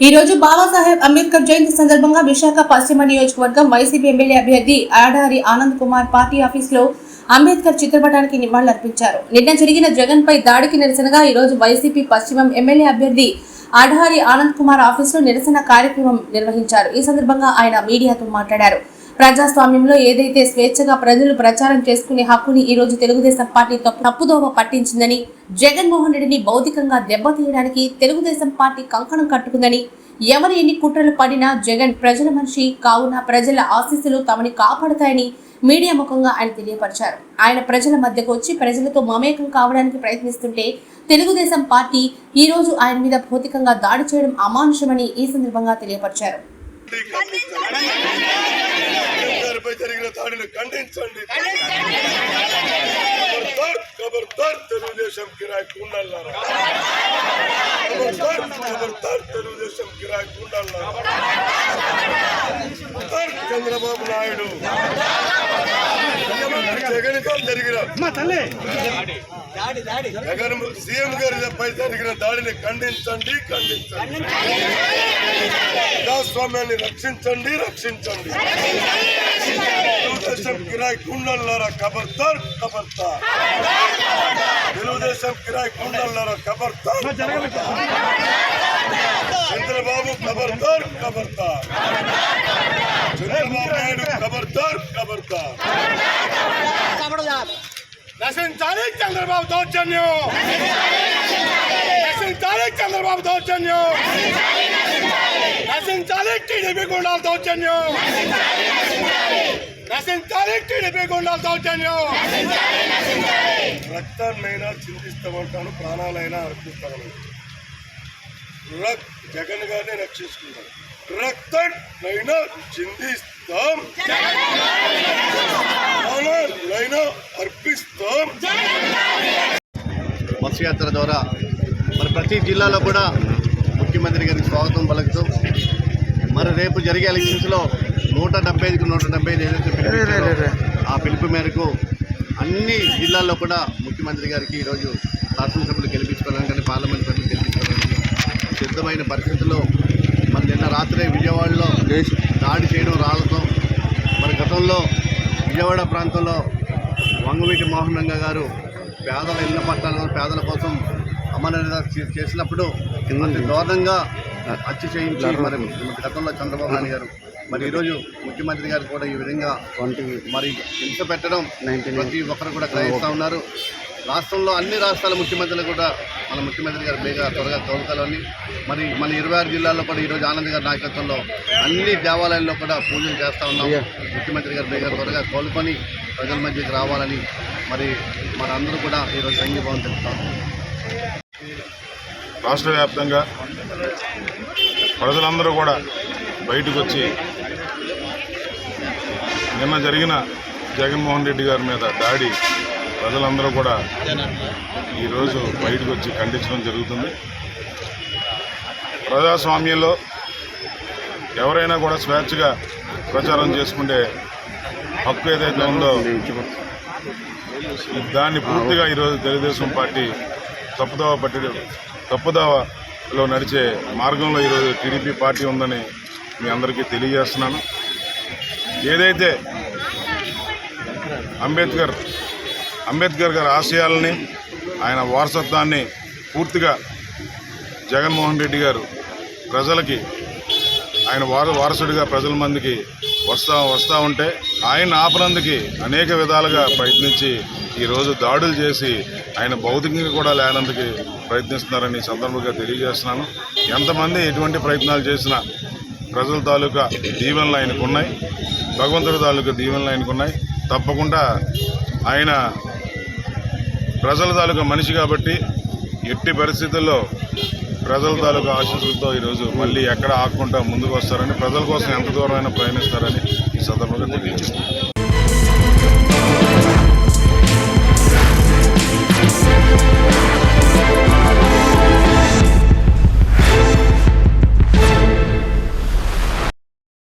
ఈ రోజు బాబాసాహెబ్ అంబేద్కర్ జయంతి సందర్భంగా విశాఖ పశ్చిమ నియోజకవర్గం వైసీపీ ఎమ్మెల్యే అభ్యర్థి ఆడారి ఆనంద్ కుమార్ పార్టీ ఆఫీసులో అంబేద్కర్ చిత్రపటానికి నివాళులర్పించారు. నిన్న జరిగిన జగన్ పై దాడికి నిరసనగా ఈ రోజు వైసీపీ పశ్చిమం ఎమ్మెల్యే అభ్యర్థి ఆడారి ఆనంద్ కుమార్ ఆఫీసులో నిరసన కార్యక్రమం నిర్వహించారు. ఈ సందర్భంగా ఆయన మీడియాతో మాట్లాడారు. ప్రజాస్వామ్యంలో ఏదైతే స్వేచ్ఛగా ప్రజలు ప్రచారం చేసుకునే హక్కుని ఈ రోజు తెలుగుదేశం పార్టీ తప్పుదోవ పట్టించిందని జగన్మోహన్ రెడ్డిని భౌతికంగా దెబ్బతీయడానికి తెలుగుదేశం పార్టీ కంకణం కట్టుకుందని ఎవరు ఎన్ని కుట్రలు పడినా జగన్ ప్రజల మనిషి కావున ప్రజల ఆశీస్సులు తమని కాపాడతాయని మీడియా ముఖంగా ఆయన తెలియపరిచారు. ఆయన ప్రజల మధ్యకు వచ్చి ప్రజలతో మమేకం కావడానికి ప్రయత్నిస్తుంటే తెలుగుదేశం పార్టీ ఈ రోజు ఆయన మీద భౌతికంగా దాడి చేయడం అమానుషమని ఈ సందర్భంగా తెలియపరిచారు. గారిపై జరిగిన దాడిని ఖండించండి. ఖబర్దార్ ఖబర్దార్ తెలుగుదేశం కిరాయి కుండల్లారా ఖబర్దార్ ఖబర్దార్ తెలుగుదేశం కిరాయి కుండల్లారా ఖబర్దార్ చంద్రబాబు నాయుడు. ముఖ్యమంత్రి జగన్ గారు జరిగిన. జగన్ సీఎం గారిపై జరిగిన దాడిని ఖండించండి ఖండించండి. ప్రజాస్వామ్యాన్ని రక్షించండి రక్షించండి. తెలుగుదేశం కిరాయి కుండల్లారా ఖబర్దార్ ఖబర్దార్ తెలుగుదేశం కిరాయి కుండల్లారా ఖబర్దార్ చంద్రబాబు ఖబర్దార్ ఖబర్దార్ చంద్రబాబు నాయుడు ఖబర్దార్ ఖబర్దార్ నశించాలి చంద్రబాబు దౌర్జన్యం. నశించాలి చంద్రబాబు దౌర్జన్యం. నశించాలి టీడీపీ గుండాల దౌర్జన్యం. నశించాలి టీడీపీ గుండాల దౌర్జన్యం. రక్తాన్నైనా చింతిస్తామంటాను ప్రాణాలైనా అర్పిస్తాను. రక్ జగన్ గారిని రక్షించుకుంటాం రక్తాన్నైనా చిందిస్తాం ప్రాణాలైనా అర్పిస్తాం. బస్సు యాత్ర ద్వారా మరి ప్రతి జిల్లాలో కూడా ముఖ్యమంత్రి గారికి స్వాగతం పలుకుతూ మరి రేపు జరిగే ఎలక్షన్స్లో నూట డెబ్బై ఐదుకు నూట డెబ్బై ఐదు ఏదైతే ఆ పిలుపు మేరకు అన్ని జిల్లాల్లో కూడా ముఖ్యమంత్రి గారికి ఈరోజు శాసనసభ్యులు గెలిపించుకోవడానికి కానీ పార్లమెంట్ సభ్యులు గెలిపించుకోవడానికి సిద్ధమైన పరిస్థితుల్లో నిన్న రాత్రే విజయవాడలో దాడి చేయడం రాళ్ళతో మరి గతంలో విజయవాడ ప్రాంతంలో వంగవీటి మోహన్ రంగ గారు పేదల ఇళ్ళ పట్టాల పేదల కోసం అమరణ చేసినప్పుడు అతి దారుణంగా హత్య చేయించి మరి గతంలో చంద్రబాబు నాయుడు గారు. మరి ఈరోజు ముఖ్యమంత్రి గారు కూడా ఈ విధంగా మరి హింస పెట్టడం ప్రతి ఒక్కరు కూడా గ్రహిస్తూ ఉన్నారు. రాష్ట్రంలో అన్ని రాష్ట్రాల ముఖ్యమంత్రులు కూడా మన ముఖ్యమంత్రి గారు బేగా త్వరగా కోలుకోవాలని మరి మన ఇరవై ఆరు జిల్లాల్లో కూడా ఈరోజు ఆనంద్ గారి నాయకత్వంలో అన్ని దేవాలయాల్లో కూడా పూజలు చేస్తూ ఉన్నాం. ముఖ్యమంత్రి గారు బేగా త్వరగా కోలుకొని ప్రజల మధ్యకి రావాలని మరి మనందరూ కూడా ఈరోజు సంఘీభావం తెలుపుతాం. రాష్ట్ర వ్యాప్తంగా ప్రజలందరూ కూడా బయటకు వచ్చి నిన్న జరిగిన జగన్మోహన్ రెడ్డి గారి మీద దాడి ప్రజలందరూ కూడా ఈరోజు బయటకు వచ్చి ఖండించడం జరుగుతుంది. ప్రజాస్వామ్యంలో ఎవరైనా కూడా స్వేచ్ఛగా ప్రచారం చేసుకుంటే హక్కు ఏదైతే ఉందో దాన్ని పూర్తిగా ఈరోజు తెలుగుదేశం పార్టీ తప్పుదోవ పట్టి తప్పుదోవలో నడిచే మార్గంలో ఈరోజు టీడీపీ పార్టీ ఉందని మీ అందరికీ తెలియజేస్తున్నాను. ఏదైతే అంబేద్కర్ అంబేద్కర్ గారి ఆశయాలని ఆయన వారసత్వాన్ని పూర్తిగా జగన్మోహన్ రెడ్డి గారు ప్రజలకి ఆయన వార వారసుడిగా ప్రజల మందికి వస్తా వస్తూ ఉంటే ఆయన ఆపనందుకి అనేక విధాలుగా ప్రయత్నించి ఈరోజు దాడులు చేసి ఆయన భౌతికంగా కూడా లేనందుకు ప్రయత్నిస్తున్నారని సందర్భంగా తెలియజేస్తున్నాను. ఎంతమంది ఎటువంటి ప్రయత్నాలు చేసినా ప్రజల తాలూకా దీవెనలు ఆయనకున్నాయి భగవంతుడి తాలూకా దీవెనలు ఆయనకున్నాయి తప్పకుండా ఆయన ప్రజల తాలూకా మనిషి కాబట్టి ఎట్టి పరిస్థితుల్లో ప్రజల తాలూకా ఆశీస్సులతో ఈరోజు మళ్ళీ ఎక్కడ ఆకుండా ముందుకు వస్తారని ప్రజల కోసం ఎంత దూరమైనా ప్రయాణిస్తారని ఈ సందర్భంగా తెలియజేస్తున్నారు